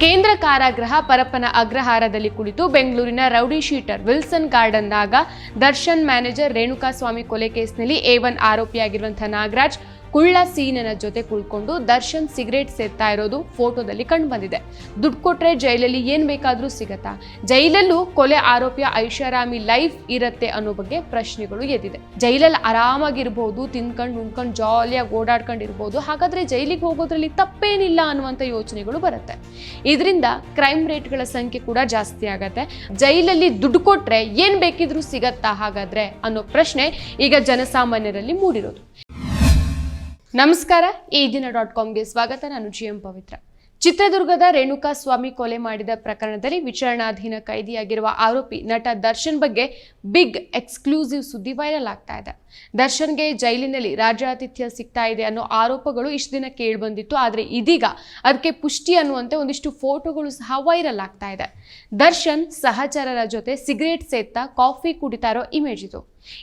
ಕೇಂದ್ರ ಕಾರಾಗೃಹ ಪರಪ್ಪನ ಅಗ್ರಹಾರದಲ್ಲಿ ಕುಳಿತು ಬೆಂಗಳೂರಿನ ರೌಡಿ ಶೀಟರ್ ವಿಲ್ಸನ್ ಗಾರ್ಡನ್ದಾಗ ದರ್ಶನ್ ಮ್ಯಾನೇಜರ್ ರೇಣುಕಾಸ್ವಾಮಿ ಕೊಲೆ ಕೇಸ್ನಲ್ಲಿ ಎ ಒನ್ ಆರೋಪಿಯಾಗಿರುವಂತಹ ನಾಗರಾಜ್ ಕುಳ್ಳ ಸೀನನ ಜೊತೆ ಕುಳ್ಕೊಂಡು ದರ್ಶನ್ ಸಿಗರೇಟ್ ಸೇರ್ತಾ ಇರೋದು ಫೋಟೋದಲ್ಲಿ ಕಂಡು ಬಂದಿದೆ ದುಡ್ಡು ಕೊಟ್ರೆ ಜೈಲಲ್ಲಿ ಏನ್ ಬೇಕಾದರೂ ಸಿಗತ್ತಾ? ಜೈಲಲ್ಲೂ ಕೊಲೆ ಆರೋಪಿಯ ಐಷಾರಾಮಿ ಲೈಫ್ ಇರತ್ತೆ ಅನ್ನೋ ಬಗ್ಗೆ ಪ್ರಶ್ನೆಗಳು ಎದ್ದಿದೆ. ಜೈಲಲ್ಲಿ ಆರಾಮಾಗಿರ್ಬೋದು, ತಿನ್ಕೊಂಡು ಉಣ್ಕೊಂಡು ಜಾಲಿಯಾಗಿ ಓಡಾಡ್ಕೊಂಡಿರ್ಬೋದು, ಹಾಗಾದ್ರೆ ಜೈಲಿಗೆ ಹೋಗೋದ್ರಲ್ಲಿ ತಪ್ಪೇನಿಲ್ಲ ಅನ್ನುವಂಥ ಯೋಚನೆಗಳು ಬರುತ್ತೆ. ಇದರಿಂದ ಕ್ರೈಮ್ ರೇಟ್ಗಳ ಸಂಖ್ಯೆ ಕೂಡ ಜಾಸ್ತಿ ಆಗತ್ತೆ. ಜೈಲಲ್ಲಿ ದುಡ್ಡು ಕೊಟ್ರೆ ಏನ್ ಬೇಕಿದ್ರೂ ಸಿಗತ್ತಾ ಹಾಗಾದ್ರೆ ಅನ್ನೋ ಪ್ರಶ್ನೆ ಈಗ ಜನಸಾಮಾನ್ಯರಲ್ಲಿ ಮೂಡಿರೋದು. ನಮಸ್ಕಾರ, ಈ ದಿನ ಡಾಟ್ ಕಾಮ್ಗೆ ಸ್ವಾಗತ. ನಾನು ಜಿ ಎಂ ಪವಿತ್ರ. ಚಿತ್ರದುರ್ಗದ ರೇಣುಕಾ ಸ್ವಾಮಿ ಕೊಲೆ ಮಾಡಿದ ಪ್ರಕರಣದಲ್ಲಿ ವಿಚಾರಣಾಧೀನ ಕೈದಿಯಾಗಿರುವ ಆರೋಪಿ ನಟ ದರ್ಶನ್ ಬಗ್ಗೆ ಬಿಗ್ ಎಕ್ಸ್ಕ್ಲೂಸಿವ್ ಸುದ್ದಿ ವೈರಲ್ ಆಗ್ತಾ ಇದೆ. ದರ್ಶನ್ಗೆ ಜೈಲಿನಲ್ಲಿ ರಾಜಾತಿಥ್ಯ ಸಿಗ್ತಾ ಇದೆ ಅನ್ನೋ ಆರೋಪಗಳು ಇಷ್ಟು ದಿನ ಕೇಳಿಬಂದಿತ್ತು ಆದರೆ ಇದೀಗ ಅದಕ್ಕೆ ಪುಷ್ಟಿ ಅನ್ನುವಂತೆ ಒಂದಿಷ್ಟು ಫೋಟೋಗಳು ಸಹ ವೈರಲ್ ಆಗ್ತಾ ಇದೆ. ದರ್ಶನ್ ಸಹಚರರ ಜೊತೆ ಸಿಗರೇಟ್ ಸೇತ್ತಾ ಕಾಫಿ ಕುಡಿತಾ ಇರೋ ಇಮೇಜ್ ಇದು.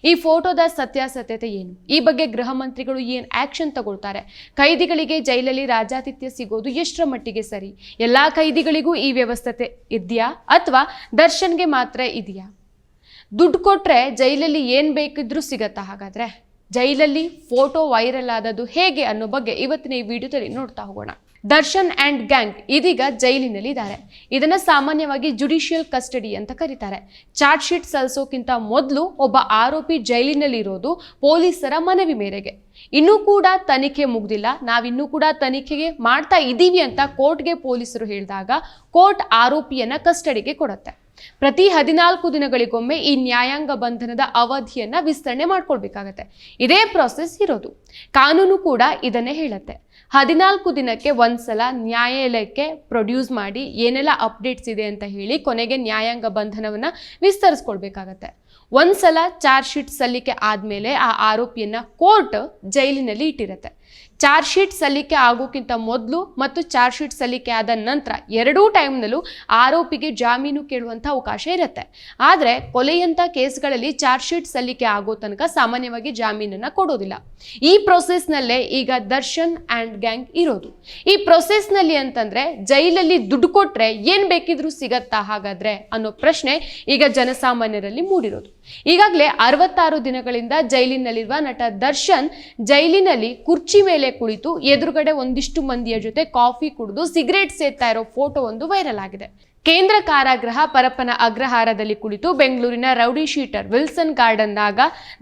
ಈ ಫೋಟೋದ ಸತ್ಯಾಸತ್ಯತೆ ಏನು? ಈ ಬಗ್ಗೆ ಗೃಹ ಮಂತ್ರಿಗಳು ಏನು ಆಕ್ಷನ್ ತಗೊಳ್ತಾರೆ? ಕೈದಿಗಳಿಗೆ ಜೈಲಲ್ಲಿ ರಾಜಾತಿಥ್ಯ ಸಿಗೋದು ಎಷ್ಟರ ಮಟ್ಟಿಗೆ ಸರಿ? ಎಲ್ಲ ಕೈದಿಗಳಿಗೂ ಈ ವ್ಯವಸ್ಥೆ ಇದೆಯಾ? ಅಥವಾ ದರ್ಶನ್ಗೆ ಮಾತ್ರ ಇದೆಯಾ? ದುಡ್ಡು ಕೊಟ್ಟರೆ ಜೈಲಲ್ಲಿ ಏನು ಬೇಕಿದ್ರೂ ಸಿಗತ್ತಾ ಹಾಗಾದರೆ? ಜೈಲಲ್ಲಿ ಫೋಟೋ ವೈರಲ್ ಆದದ್ದು ಹೇಗೆ ಅನ್ನೋ ಬಗ್ಗೆ ಇವತ್ತಿನ ಈ ವಿಡಿಯೋದಲ್ಲಿ ನೋಡ್ತಾ ಹೋಗೋಣ. ದರ್ಶನ್ ಅಂಡ್ ಗ್ಯಾಂಗ್ ಇದೀಗ ಜೈಲಿನಲ್ಲಿ ಇದ್ದಾರೆ ಇದನ್ನ ಸಾಮಾನ್ಯವಾಗಿ ಜುಡಿಷಿಯಲ್ ಕಸ್ಟಡಿ ಅಂತ ಕರೀತಾರೆ. ಚಾರ್ಜ್ ಶೀಟ್ ಸಲ್ಲಿಸೋಕ್ಕಿಂತ ಮೊದಲು ಒಬ್ಬ ಆರೋಪಿ ಜೈಲಿನಲ್ಲಿರೋದು ಪೊಲೀಸರ ಮನವಿ ಮೇರೆಗೆ. ಇನ್ನೂ ಕೂಡ ತನಿಖೆ ಮುಗ್ದಿಲ್ಲ. ನಾವಿನ್ನೂ ಕೂಡ ತನಿಖೆಗೆ ಮಾಡ್ತಾ ಇದ್ದೀವಿ ಅಂತ ಕೋರ್ಟ್ಗೆ ಪೊಲೀಸರು ಹೇಳಿದಾಗ ಕೋರ್ಟ್ ಆರೋಪಿಯನ್ನ ಕಸ್ಟಡಿಗೆ ಕೊಡುತ್ತೆ. ಪ್ರತಿ ಹದಿನಾಲ್ಕು ದಿನಗಳಿಗೊಮ್ಮೆ ಈ ನ್ಯಾಯಾಂಗ ಬಂಧನದ ಅವಧಿಯನ್ನು ವಿಸ್ತರಣೆ ಮಾಡ್ಕೊಳ್ಬೇಕಾಗತ್ತೆ. ಇದೇ ಪ್ರಾಸೆಸ್ ಇರೋದು. ಕಾನೂನು ಕೂಡ ಇದನ್ನೇ ಹೇಳುತ್ತೆ. ಹದಿನಾಲ್ಕು ದಿನಕ್ಕೆ ಒಂದ್ಸಲ ನ್ಯಾಯಾಲಯಕ್ಕೆ ಪ್ರೊಡ್ಯೂಸ್ ಮಾಡಿ ಏನೆಲ್ಲ ಅಪ್ಡೇಟ್ಸ್ ಇದೆ ಅಂತ ಹೇಳಿ ಕೊನೆಗೆ ನ್ಯಾಯಾಂಗ ಬಂಧನವನ್ನ ವಿಸ್ತರಿಸ್ಕೊಳ್ಬೇಕಾಗತ್ತೆ. ಒಂದ್ಸಲ ಚಾರ್ಜ್ ಶೀಟ್ ಸಲ್ಲಿಕೆ ಆದಮೇಲೆ ಆ ಆರೋಪಿಯನ್ನ ಕೋರ್ಟ್ ಜೈಲಿನಲ್ಲಿ ಇಟ್ಟಿರುತ್ತೆ. ಚಾರ್ಜ್ ಶೀಟ್ ಸಲ್ಲಿಕೆ ಆಗೋಕ್ಕಿಂತ ಮೊದಲು ಮತ್ತು ಚಾರ್ಜ್ ಶೀಟ್ ಸಲ್ಲಿಕೆ ಆದ ನಂತರ ಎರಡೂ ಟೈಮ್ನಲ್ಲೂ ಆರೋಪಿಗೆ ಜಾಮೀನು ಕೇಳುವಂಥ ಅವಕಾಶ ಇರುತ್ತೆ. ಆದರೆ ಕೊಲೆಯಂಥ ಕೇಸ್ಗಳಲ್ಲಿ ಚಾರ್ಜ್ ಶೀಟ್ ಸಲ್ಲಿಕೆ ಆಗೋ ತನಕ ಸಾಮಾನ್ಯವಾಗಿ ಜಾಮೀನನ್ನು ಕೊಡೋದಿಲ್ಲ. ಈ ಪ್ರೊಸೆಸ್ನಲ್ಲೇ ಈಗ ದರ್ಶನ್ ಆ್ಯಂಡ್ ಗ್ಯಾಂಗ್ ಇರೋದು. ಈ ಪ್ರೊಸೆಸ್ನಲ್ಲಿ ಅಂತಂದ್ರೆ ಜೈಲಲ್ಲಿ ದುಡ್ಡು ಕೊಟ್ರೆ ಏನು ಬೇಕಿದ್ರೂ ಸಿಗತ್ತಾ ಹಾಗಾದ್ರೆ ಅನ್ನೋ ಪ್ರಶ್ನೆ ಈಗ ಜನಸಾಮಾನ್ಯರಲ್ಲಿ ಮೂಡಿರೋದು. ಈಗಾಗಲೇ ಅರವತ್ತಾರು ದಿನಗಳಿಂದ ಜೈಲಿನಲ್ಲಿರುವ ನಟ ದರ್ಶನ್ ಜೈಲಿನಲ್ಲಿ ಕುರ್ಚಿ ಮೇಲೆ ಕುಳಿತು ಎದುರುಗಡೆ ಒಂದಿಷ್ಟು ಮಂದಿಯ ಜೊತೆ ಕಾಫಿ ಕುಡಿದು ಸಿಗರೇಟ್ ಸೇತಾ ಇರೋ ಫೋಟೋ ಒಂದು ವೈರಲ್ ಆಗಿದೆ. ಕೇಂದ್ರ ಕಾರಾಗೃಹ ಪರಪ್ಪನ ಅಗ್ರಹಾರದಲ್ಲಿ ಕುಳಿತು ಬೆಂಗಳೂರಿನ ರೌಡಿ ಶೀಟರ್ ವಿಲ್ಸನ್ ಗಾರ್ಡನ್ದಾಗ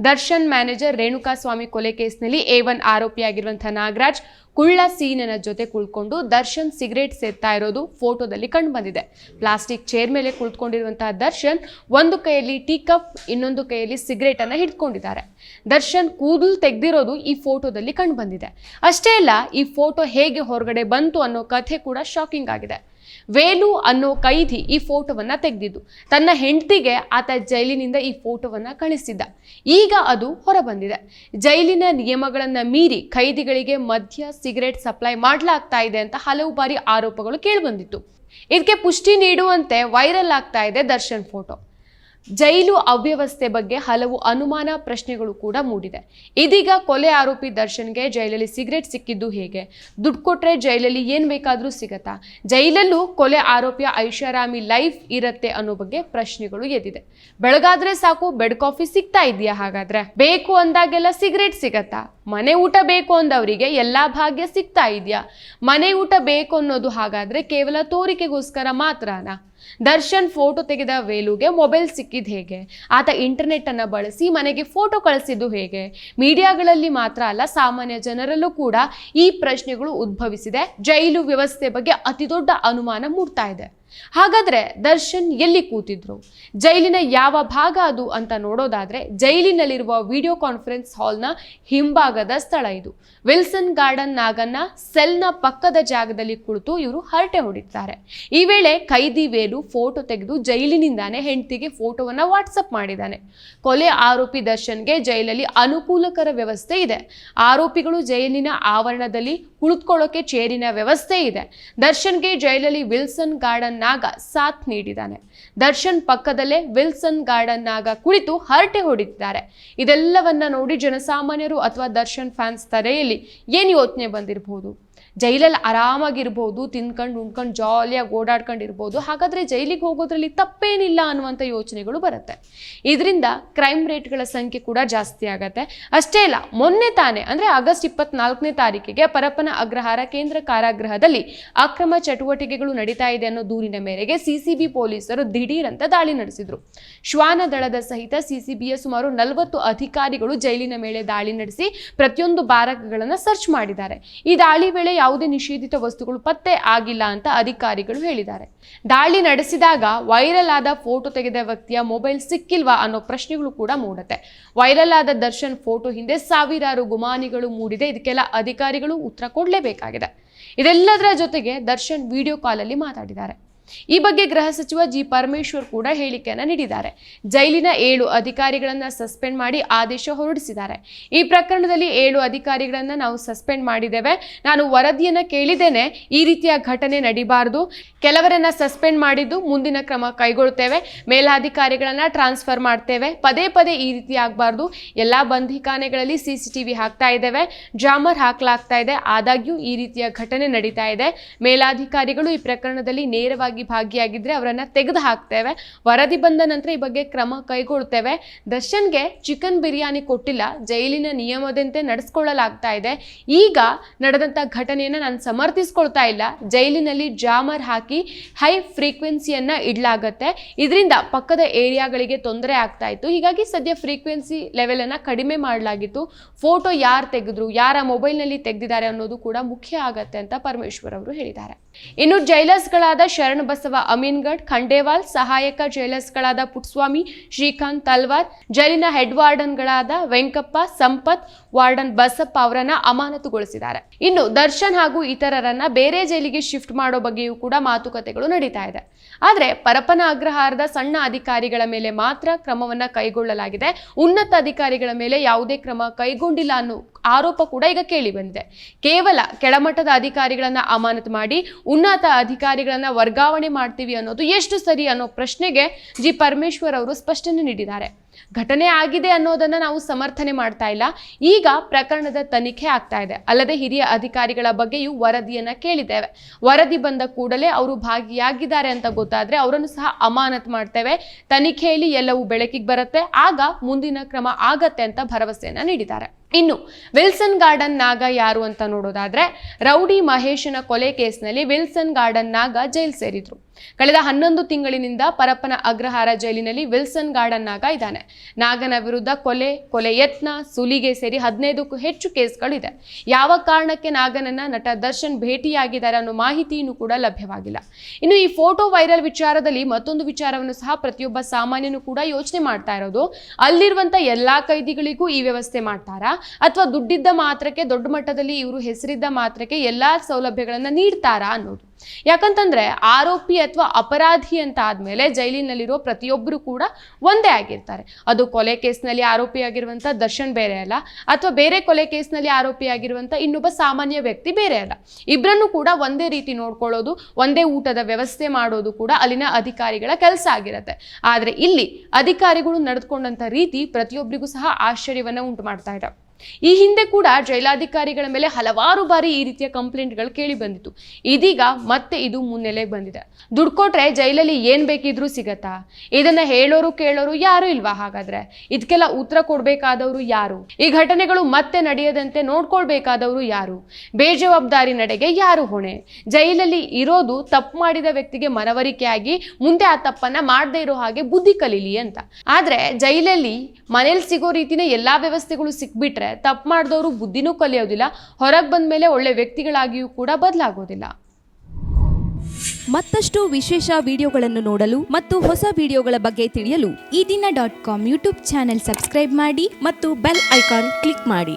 ದರ್ಶನ್ ಮ್ಯಾನೇಜರ್ ರೇಣುಕಾಸ್ವಾಮಿ ಕೊಲೆ ಕೇಸ್ನಲ್ಲಿ ಎ ಒನ್ ಆರೋಪಿಯಾಗಿರುವಂತಹ ನಾಗರಾಜ್ ಕುಳ್ಳ ಸೀನನ ಜೊತೆ ಕುಳ್ಕೊಂಡು ದರ್ಶನ್ ಸಿಗರೇಟ್ ಸೇರ್ತಾ ಇರೋದು ಫೋಟೋದಲ್ಲಿ ಕಂಡುಬಂದಿದೆ. ಪ್ಲಾಸ್ಟಿಕ್ ಚೇರ್ ಮೇಲೆ ಕುಳಿತುಕೊಂಡಿರುವಂತಹ ದರ್ಶನ್ ಒಂದು ಕೈಯಲ್ಲಿ ಟೀ ಕಪ್ ಇನ್ನೊಂದು ಕೈಯಲ್ಲಿ ಸಿಗರೇಟ್ ಅನ್ನ ಹಿಡ್ಕೊಂಡಿದ್ದಾರೆ. ದರ್ಶನ್ ಕೂದಲು ತೆಗೆದಿರೋದು ಈ ಫೋಟೋದಲ್ಲಿ ಕಂಡುಬಂದಿದೆ. ಅಷ್ಟೇ ಅಲ್ಲ, ಈ ಫೋಟೋ ಹೇಗೆ ಹೊರಗಡೆ ಬಂತು ಅನ್ನೋ ಕಥೆ ಕೂಡ ಶಾಕಿಂಗ್ ಆಗಿದೆ. ವೇಲು ಅನ್ನೋ ಕೈದಿ ಈ ಫೋಟೋವನ್ನ ತೆಗೆದಿದ್ದು. ತನ್ನ ಹೆಂಡತಿಗೆ ಆತ ಜೈಲಿನಿಂದ ಈ ಫೋಟೋವನ್ನ ಕಳಿಸಿದ್ದ. ಈಗ ಅದು ಹೊರಬಂದಿದೆ. ಜೈಲಿನ ನಿಯಮಗಳನ್ನ ಮೀರಿ ಖೈದಿಗಳಿಗೆ ಮದ್ಯ, ಸಿಗರೇಟ್ ಸಪ್ಲೈ ಮಾಡಲಾಗ್ತಾ ಇದೆ ಅಂತ ಹಲವು ಬಾರಿ ಆರೋಪಗಳು ಕೇಳಿಬಂದಿತ್ತು. ಇದಕ್ಕೆ ಪುಷ್ಟಿ ನೀಡುವಂತೆ ವೈರಲ್ ಆಗ್ತಾ ಇದೆ ದರ್ಶನ್ ಫೋಟೋ. ಜೈಲು ಅವ್ಯವಸ್ಥೆ ಬಗ್ಗೆ ಹಲವು ಅನುಮಾನ ಪ್ರಶ್ನೆಗಳು ಕೂಡ ಮೂಡಿದೆ. ಇದೀಗ ಕೊಲೆ ಆರೋಪಿ ದರ್ಶನ್ಗೆ ಜೈಲಲ್ಲಿ ಸಿಗರೆಟ್ ಸಿಕ್ಕಿದ್ದು ಹೇಗೆ? ದುಡ್ಡು ಕೊಟ್ರೆ ಜೈಲಲ್ಲಿ ಏನು ಬೇಕಾದರೂ ಸಿಗತ್ತಾ? ಜೈಲಲ್ಲೂ ಕೊಲೆ ಆರೋಪಿಯ ಐಷಾರಾಮಿ ಲೈಫ್ ಇರತ್ತೆ ಅನ್ನೋ ಬಗ್ಗೆ ಪ್ರಶ್ನೆಗಳು ಎದ್ದಿದೆ. ಬೆಳಗಾದ್ರೆ ಸಾಕು, ಬೆಡ್ ಕಾಫಿ ಸಿಗ್ತಾ ಇದೆಯಾ ಹಾಗಾದ್ರೆ? ಬೇಕು ಅಂದಾಗೆಲ್ಲ ಸಿಗರೇಟ್ ಸಿಗತ್ತಾ? ಮನೆ ಊಟ ಬೇಕು ಅಂದವರಿಗೆ ಎಲ್ಲಾ ಭಾಗ್ಯ ಸಿಗ್ತಾ ಇದೆಯಾ? ಮನೆ ಊಟ ಬೇಕು ಅನ್ನೋದು ಹಾಗಾದ್ರೆ ಕೇವಲ ತೋರಿಕೆಗೋಸ್ಕರ ಮಾತ್ರನಾ? ದರ್ಶನ್ ಫೋಟೋ ತೆಗೆದ ವೇಲುಗೆ ಮೊಬೈಲ್ ಸಿಕ್ಕಿದ್ದು ಹೇಗೆ? ಆತ ಇಂಟರ್ನೆಟ್ ಅನ್ನ ಬಳಸಿ ಮನೆಗೆ ಫೋಟೋ ಕಳಿಸಿದ್ದು ಹೇಗೆ? ಮೀಡಿಯಾಗಳಲ್ಲಿ ಮಾತ್ರ ಅಲ್ಲ, ಸಾಮಾನ್ಯ ಜನರಲ್ಲೂ ಕೂಡ ಈ ಪ್ರಶ್ನೆಗಳು ಉದ್ಭವಿಸಿದೆ. ಜೈಲು ವ್ಯವಸ್ಥೆ ಬಗ್ಗೆ ಅತಿದೊಡ್ಡ ಅನುಮಾನ ಮೂಡ್ತಾ ಇದೆ. ಹಾಗಾದ್ರೆ ದರ್ಶನ್ ಎಲ್ಲಿ ಕೂತಿದ್ರು? ಜೈಲಿನ ಯಾವ ಭಾಗ ಅದು ಅಂತ ನೋಡೋದಾದ್ರೆ ಜೈಲಿನಲ್ಲಿರುವ ವಿಡಿಯೋ ಕಾನ್ಫರೆನ್ಸ್ ಹಾಲ್ನ ಹಿಂಭಾಗದ ಸ್ಥಳ ಇದು. ವಿಲ್ಸನ್ ಗಾರ್ಡನ್ ನಾಗನ್ನ ಸೆಲ್ನ ಪಕ್ಕದ ಜಾಗದಲ್ಲಿ ಕುಳಿತು ಇವರು ಹರಟೆ ಹೊಡಿತಾರೆ. ಈ ವೇಳೆ ಕೈದಿ ವೇಲು ಫೋಟೋ ತೆಗೆದು ಜೈಲಿನಿಂದಾನೆ ಹೆಂಡತಿಗೆ ಫೋಟೋವನ್ನ ವಾಟ್ಸಪ್ ಮಾಡಿದ್ದಾನೆ. ಕೊಲೆ ಆರೋಪಿ ದರ್ಶನ್ಗೆ ಜೈಲಲ್ಲಿ ಅನುಕೂಲಕರ ವ್ಯವಸ್ಥೆ ಇದೆ. ಆರೋಪಿಗಳು ಜೈಲಿನ ಆವರಣದಲ್ಲಿ ಕುಳಿತುಕೊಳ್ಳೋಕೆ ಚೇರಿನ ವ್ಯವಸ್ಥೆ ಇದೆ. ದರ್ಶನ್ಗೆ ಜೈಲಲ್ಲಿ ವಿಲ್ಸನ್ ಗಾರ್ಡನ್ ನಾಗ ಸಾಥ್ ನೀಡಿದ್ದಾನೆ. ದರ್ಶನ್ ಪಕ್ಕದಲ್ಲೇ ವಿಲ್ಸನ್ ಗಾರ್ಡನ್ ನಾಗ ಕುಳಿತು ಹರಟೆ ಹೊಡಿತಿದ್ದಾರೆ. ಇದೆಲ್ಲವನ್ನ ನೋಡಿ ಜನಸಾಮಾನ್ಯರು ಅಥವಾ ದರ್ಶನ್ ಫ್ಯಾನ್ಸ್ ತಲೆಯಲ್ಲಿ ಏನು ಯೋಚನೆ ಬಂದಿರಬಹುದು ಜೈಲಲ್ಲಿ ಆರಾಮಾಗಿರ್ಬೋದು, ತಿನ್ಕೊಂಡು, ಉಣ್ಕೊಂಡು ಜಾಲಿಯಾಗಿ ಓಡಾಡ್ಕೊಂಡಿರ್ಬೋದು. ಹಾಗಾದರೆ ಜೈಲಿಗೆ ಹೋಗೋದ್ರಲ್ಲಿ ತಪ್ಪೇನಿಲ್ಲ ಅನ್ನುವಂಥ ಯೋಚನೆಗಳು ಬರುತ್ತೆ. ಇದರಿಂದ ಕ್ರೈಮ್ ರೇಟ್ಗಳ ಸಂಖ್ಯೆ ಕೂಡ ಜಾಸ್ತಿ ಆಗತ್ತೆ. ಅಷ್ಟೇ ಇಲ್ಲ ಮೊನ್ನೆ ತಾನೇ, ಅಂದರೆ ಆಗಸ್ಟ್ ಇಪ್ಪತ್ನಾಲ್ಕನೇ ತಾರೀಕಿಗೆ ಪರಪ್ಪನ ಅಗ್ರಹಾರ ಕೇಂದ್ರ ಕಾರಾಗೃಹದಲ್ಲಿ ಅಕ್ರಮ ಚಟುವಟಿಕೆಗಳು ನಡೀತಾ ಇದೆ ಅನ್ನೋ ದೂರಿನ ಮೇರೆಗೆ ಸಿಸಿಬಿ ಪೊಲೀಸರು ದಿಢೀರಂತ ದಾಳಿ ನಡೆಸಿದ್ರು. ಶ್ವಾನ ದಳದ ಸಹಿತ ಸಿಸಿಬಿಯ ಸುಮಾರು ನಲವತ್ತು ಅಧಿಕಾರಿಗಳು ಜೈಲಿನ ಮೇಲೆ ದಾಳಿ ನಡೆಸಿ ಪ್ರತಿಯೊಂದು ಬಾರಕಗಳನ್ನು ಸರ್ಚ್ ಮಾಡಿದ್ದಾರೆ. ಈ ದಾಳಿ ವೇಳೆ ಯಾವುದೇ ನಿಷೇಧಿತ ವಸ್ತುಗಳು ಪತ್ತೆ ಆಗಿಲ್ಲ ಅಂತ ಅಧಿಕಾರಿಗಳು ಹೇಳಿದ್ದಾರೆ. ದಾಳಿ ನಡೆಸಿದಾಗ ವೈರಲ್ ಆದ ಫೋಟೋ ತೆಗೆದ ವ್ಯಕ್ತಿಯ ಮೊಬೈಲ್ ಸಿಕ್ಕಿಲ್ವಾ ಅನ್ನೋ ಪ್ರಶ್ನೆಗಳು ಕೂಡ ಮೂಡುತ್ತೆ. ವೈರಲ್ ಆದ ದರ್ಶನ್ ಫೋಟೋ ಹಿಂದೆ ಸಾವಿರಾರು ಗುಮಾನಿಗಳು ಮೂಡಿದೆ. ಇದಕ್ಕೆಲ್ಲ ಅಧಿಕಾರಿಗಳು ಉತ್ತರ ಕೊಡಲೇಬೇಕಾಗಿದೆ. ಇದೆಲ್ಲದರ ಜೊತೆಗೆ ದರ್ಶನ್ ವಿಡಿಯೋ ಕಾಲಲ್ಲಿ ಮಾತಾಡಿದ್ದಾರೆ. ಈ ಬಗ್ಗೆ ಗೃಹ ಸಚಿವ ಜಿ ಪರಮೇಶ್ವರ್ ಕೂಡ ಹೇಳಿಕೆಯನ್ನು ನೀಡಿದ್ದಾರೆ. ಜೈಲಿನ ಏಳು ಅಧಿಕಾರಿಗಳನ್ನ ಸಸ್ಪೆಂಡ್ ಮಾಡಿ ಆದೇಶ ಹೊರಡಿಸಿದ್ದಾರೆ. ಈ ಪ್ರಕರಣದಲ್ಲಿ ಏಳು ಅಧಿಕಾರಿಗಳನ್ನ ನಾವು ಸಸ್ಪೆಂಡ್ ಮಾಡಿದ್ದೇವೆ. ನಾನು ವರದಿಯನ್ನ ಕೇಳಿದ್ದೇನೆ. ಈ ರೀತಿಯ ಘಟನೆ ನಡಿಬಾರದು. ಕೆಲವರನ್ನ ಸಸ್ಪೆಂಡ್ ಮಾಡಿದ್ದು ಮುಂದಿನ ಕ್ರಮ ಕೈಗೊಳ್ತೇವೆ. ಮೇಲಾಧಿಕಾರಿಗಳನ್ನ ಟ್ರಾನ್ಸ್ಫರ್ ಮಾಡ್ತೇವೆ. ಪದೇ ಪದೇ ಈ ರೀತಿ ಆಗಬಾರ್ದು. ಎಲ್ಲ ಬಂಧಿಖಾನೆಗಳಲ್ಲಿ ಸಿ ಸಿ ಟಿವಿ ಹಾಕ್ತಾ ಇದ್ದೇವೆ. ಜಾಮರ್ ಹಾಕಲಾಗ್ತಾ ಇದೆ. ಆದಾಗ್ಯೂ ಈ ರೀತಿಯ ಘಟನೆ ನಡೀತಾ ಇದೆ. ಮೇಲಾಧಿಕಾರಿಗಳು ಈ ಪ್ರಕರಣದಲ್ಲಿ ನೇರವಾಗಿ ಭಾಗಿಯಾಗಿದ್ರೆ ಅವರನ್ನ ತೆಗೆದು ಹಾಕ್ತೇವೆ. ವರದಿ ಬಂದ ನಂತರ ಈ ಬಗ್ಗೆ ಕ್ರಮ ಕೈಗೊಳ್ತೇವೆ. ದರ್ಶನ್ಗೆ ಚಿಕನ್ ಬಿರಿಯಾನಿ ಕೊಟ್ಟಿಲ್ಲ. ಜೈಲಿನ ನಿಯಮದಂತೆ ನಡೆಸ್ಕೊಳ್ಳಲಾಗ್ತಾ ಇದೆ. ಈಗ ನಡೆದಂಥ ಘಟನೆಯನ್ನು ನಾನು ಸಮರ್ಥಿಸ್ಕೊಳ್ತಾ ಇಲ್ಲ. ಜೈಲಿನಲ್ಲಿ ಜಾಮರ್ ಹಾಕಿ ಹೈ ಫ್ರೀಕ್ವೆನ್ಸಿಯನ್ನ ಇಡ್ಲಾಗತ್ತೆ. ಇದರಿಂದ ಪಕ್ಕದ ಏರಿಯಾಗಳಿಗೆ ತೊಂದರೆ ಆಗ್ತಾ ಇತ್ತು. ಹೀಗಾಗಿ ಸದ್ಯ ಫ್ರೀಕ್ವೆನ್ಸಿ ಲೆವೆಲ್ ಅನ್ನ ಕಡಿಮೆ ಮಾಡಲಾಗಿತ್ತು. ಫೋಟೋ ಯಾರು ತೆಗೆದ್ರು, ಯಾರ ಮೊಬೈಲ್ನಲ್ಲಿ ತೆಗೆದಿದ್ದಾರೆ ಅನ್ನೋದು ಕೂಡ ಮುಖ್ಯ ಆಗತ್ತೆ ಅಂತ ಪರಮೇಶ್ವರ್ ಅವರು ಹೇಳಿದ್ದಾರೆ. ಇನ್ನು ಜೈಲರ್ಸ್ಗಳಾದ ಶರಣ ಬಸವ ಅಮೀನ್ಗಢ್ ಖಂಡೇವಾಲ್, ಸಹಾಯಕ ಜೈಲರ್ಸ್ಗಳಾದ ಪುಟ್ಸ್ವಾಮಿ, ಶ್ರೀಕಾಂತ್ ತಲ್ವಾರ್, ಜೈಲಿನ ಹೆಡ್ ವಾರ್ಡನ್ಗಳಾದ ವೆಂಕಪ್ಪ, ಸಂಪತ್, ವಾರ್ಡನ್ ಬಸಪ್ಪ ಅವರನ್ನ ಅಮಾನತುಗೊಳಿಸಿದ್ದಾರೆ. ಇನ್ನು ದರ್ಶನ್ ಹಾಗೂ ಇತರರನ್ನ ಬೇರೆ ಜೈಲಿಗೆ ಶಿಫ್ಟ್ ಮಾಡೋ ಬಗ್ಗೆಯೂ ಕೂಡ ಮಾತುಕತೆಗಳು ನಡೀತಾ ಇದೆ. ಆದರೆ ಪರಪನ ಅಗ್ರಹಾರದ ಸಣ್ಣ ಅಧಿಕಾರಿಗಳ ಮೇಲೆ ಮಾತ್ರ ಕ್ರಮವನ್ನ ಕೈಗೊಳ್ಳಲಾಗಿದೆ. ಉನ್ನತ ಅಧಿಕಾರಿಗಳ ಮೇಲೆ ಯಾವುದೇ ಕ್ರಮ ಕೈಗೊಂಡಿಲ್ಲ ಅನ್ನೋ ಆರೋಪ ಕೂಡ ಈಗ ಕೇಳಿ ಬಂದಿದೆ. ಕೇವಲ ಕೆಳಮಟ್ಟದ ಅಧಿಕಾರಿಗಳನ್ನ ಅಮಾನತು ಮಾಡಿ, ಉನ್ನತ ಅಧಿಕಾರಿಗಳನ್ನ ವರ್ಗಾವಣೆ ಮಾಡ್ತೀವಿ ಅನ್ನೋದು ಎಷ್ಟು ಸರಿ ಅನ್ನೋ ಪ್ರಶ್ನೆಗೆ ಜಿ ಪರಮೇಶ್ವರ್ ಅವರು ಸ್ಪಷ್ಟನೆ ನೀಡಿದ್ದಾರೆ. ಘಟನೆ ಆಗಿದೆ ಅನ್ನೋದನ್ನ ನಾವು ಸಮರ್ಥನೆ ಮಾಡ್ತಾ ಇಲ್ಲ. ಈಗ ಪ್ರಕರಣದ ತನಿಖೆ ಆಗ್ತಾ ಇದೆ. ಅಲ್ಲದೆ ಹಿರಿಯ ಅಧಿಕಾರಿಗಳ ಬಗ್ಗೆಯೂ ವರದಿಯನ್ನು ಕೇಳಿದ್ದೇವೆ. ವರದಿ ಬಂದ ಕೂಡಲೇ ಅವರು ಭಾಗಿಯಾಗಿದ್ದಾರೆ ಅಂತ ಗೊತ್ತಾದ್ರೆ ಅವರನ್ನು ಸಹ ಅಮಾನತ್ ಮಾಡ್ತೇವೆ. ತನಿಖೆಯಲ್ಲಿ ಎಲ್ಲವೂ ಬೆಳಕಿಗೆ ಬರುತ್ತೆ. ಆಗ ಮುಂದಿನ ಕ್ರಮ ಆಗತ್ತೆ ಅಂತ ಭರವಸೆಯನ್ನ ನೀಡಿದ್ದಾರೆ. ಇನ್ನು ವಿಲ್ಸನ್ ಗಾರ್ಡನ್ ನಾಗ ಯಾರು ಅಂತ ನೋಡೋದಾದ್ರೆ ರೌಡಿ ಮಹೇಶನ ಕೊಲೆ ಕೇಸ್ನಲ್ಲಿ ವಿಲ್ಸನ್ ಗಾರ್ಡನ್ ನಾಗ ಜೈಲ್ ಸೇರಿದ್ರು. ಕಳೆದ ಹನ್ನೊಂದು ತಿಂಗಳಿನಿಂದ ಪರಪ್ಪನ ಅಗ್ರಹಾರ ಜೈಲಿನಲ್ಲಿ ವಿಲ್ಸನ್ ಗಾರ್ಡನ್ ನಾಗ ಇದ್ದಾನೆ. ನಾಗನ ವಿರುದ್ಧ ಕೊಲೆ ಕೊಲೆ ಯತ್ನ, ಸುಲಿಗೆ ಸೇರಿ ಹದಿನೈದಕ್ಕೂ ಹೆಚ್ಚು ಕೇಸ್ಗಳಿದೆ. ಯಾವ ಕಾರಣಕ್ಕೆ ನಾಗನನ್ನ ನಟ ದರ್ಶನ್ ಭೇಟಿಯಾಗಿದ್ದಾರೆ ಅನ್ನೋ ಮಾಹಿತಿಯನ್ನು ಕೂಡ ಲಭ್ಯವಾಗಿಲ್ಲ. ಇನ್ನು ಈ ಫೋಟೋ ವೈರಲ್ ವಿಚಾರದಲ್ಲಿ ಮತ್ತೊಂದು ವಿಚಾರವನ್ನು ಸಹ ಪ್ರತಿಯೊಬ್ಬ ಸಾಮಾನ್ಯನು ಕೂಡ ಯೋಚನೆ ಮಾಡ್ತಾ ಇರೋದು, ಅಲ್ಲಿರುವಂತ ಎಲ್ಲಾ ಕೈದಿಗಳಿಗೂ ಈ ವ್ಯವಸ್ಥೆ ಮಾಡ್ತಾರಾ? ಅಥವಾ ದುಡ್ಡಿದ್ದ ಮಾತ್ರಕ್ಕೆ, ದೊಡ್ಡ ಮಟ್ಟದಲ್ಲಿ ಇವರು ಹೆಸರಿದ್ದ ಮಾತ್ರಕ್ಕೆ ಎಲ್ಲಾ ಸೌಲಭ್ಯಗಳನ್ನ ನೀಡ್ತಾರಾ ಅನ್ನೋದು. ಯಾಕಂತಂದ್ರೆ ಆರೋಪಿ ಅಥವಾ ಅಪರಾಧಿ ಅಂತ ಆದ್ಮೇಲೆ ಜೈಲಿನಲ್ಲಿರೋ ಪ್ರತಿಯೊಬ್ಬರು ಕೂಡ ಒಂದೇ ಆಗಿರ್ತಾರೆ. ಅದು ಕೊಲೆ ಕೇಸ್ನಲ್ಲಿ ಆರೋಪಿಯಾಗಿರುವಂತ ದರ್ಶನ್ ಬೇರೆ ಅಲ್ಲ, ಅಥವಾ ಬೇರೆ ಕೊಲೆ ಕೇಸ್ನಲ್ಲಿ ಆರೋಪಿಯಾಗಿರುವಂತ ಇನ್ನೊಬ್ಬ ಸಾಮಾನ್ಯ ವ್ಯಕ್ತಿ ಬೇರೆ ಅಲ್ಲ. ಇಬ್ಬರನ್ನು ಕೂಡ ಒಂದೇ ರೀತಿ ನೋಡ್ಕೊಳ್ಳೋದು, ಒಂದೇ ಊಟದ ವ್ಯವಸ್ಥೆ ಮಾಡೋದು ಕೂಡ ಅಲ್ಲಿನ ಅಧಿಕಾರಿಗಳ ಕೆಲಸ ಆಗಿರುತ್ತೆ. ಆದ್ರೆ ಇಲ್ಲಿ ಅಧಿಕಾರಿಗಳು ನಡೆದುಕೊಂಡಂತ ರೀತಿ ಪ್ರತಿಯೊಬ್ಬರಿಗೂ ಸಹ ಆಶ್ಚರ್ಯವನ್ನ ಉಂಟು ಮಾಡ್ತಾ ಇದೆ ಈ ಹಿಂದೆ ಕೂಡ ಜೈಲಾಧಿಕಾರಿಗಳ ಮೇಲೆ ಹಲವಾರು ಬಾರಿ ಈ ರೀತಿಯ ಕಂಪ್ಲೇಂಟ್ಗಳು ಕೇಳಿ ಬಂದಿತ್ತು. ಇದೀಗ ಮತ್ತೆ ಇದು ಮುನ್ನೆಲೆಗೆ ಬಂದಿದೆ. ದುಡ್ಡು ಕೊಟ್ರೆ ಜೈಲಲ್ಲಿ ಏನ್ ಬೇಕಿದ್ರೂ ಸಿಗತ್ತಾ? ಇದನ್ನ ಹೇಳೋರು ಕೇಳೋರು ಯಾರು ಇಲ್ವಾ ಹಾಗಾದ್ರೆ? ಇದಕ್ಕೆಲ್ಲ ಉತ್ತರ ಕೊಡಬೇಕಾದವರು ಯಾರು? ಈ ಘಟನೆಗಳು ಮತ್ತೆ ನಡೆಯದಂತೆ ನೋಡ್ಕೊಳ್ಬೇಕಾದವರು ಯಾರು? ಬೇಜವಾಬ್ದಾರಿ ನಡೆಗೆ ಯಾರು ಹೊಣೆ? ಜೈಲಲ್ಲಿ ಇರೋದು ತಪ್ಪು ಮಾಡಿದ ವ್ಯಕ್ತಿಗೆ ಮನವರಿಕೆಯಾಗಿ ಮುಂದೆ ಆ ತಪ್ಪನ್ನ ಮಾಡದೇ ಇರೋ ಹಾಗೆ ಬುದ್ಧಿ ಕಲೀಲಿ ಅಂತ. ಆದ್ರೆ ಜೈಲಲ್ಲಿ ಮನೇಲಿ ಸಿಗೋ ರೀತಿನ ಎಲ್ಲಾ ವ್ಯವಸ್ಥೆಗಳು ಸಿಕ್ಬಿಟ್ರೆ ತಪ್ಪು ಮಾಡಿದವರು ಬುದ್ಧಿನೂ ಕಲಿಯೋದಿಲ್ಲ, ಹೊರಗೆ ಬಂದ ಮೇಲೆ ಒಳ್ಳೆ ವ್ಯಕ್ತಿಗಳಾಗಿಯೂ ಕೂಡ ಬದಲಾಗೋದಿಲ್ಲ. ಮತ್ತಷ್ಟು ವಿಶೇಷ ವಿಡಿಯೋಗಳನ್ನು ನೋಡಲು ಮತ್ತು ಹೊಸ ವಿಡಿಯೋಗಳ ಬಗ್ಗೆ ತಿಳಿಯಲು Ee Dina dot com YouTube channel subscribe ಮಾಡಿ ಮತ್ತು ಬೆಲ್ ಐಕಾನ್ ಕ್ಲಿಕ್ ಮಾಡಿ.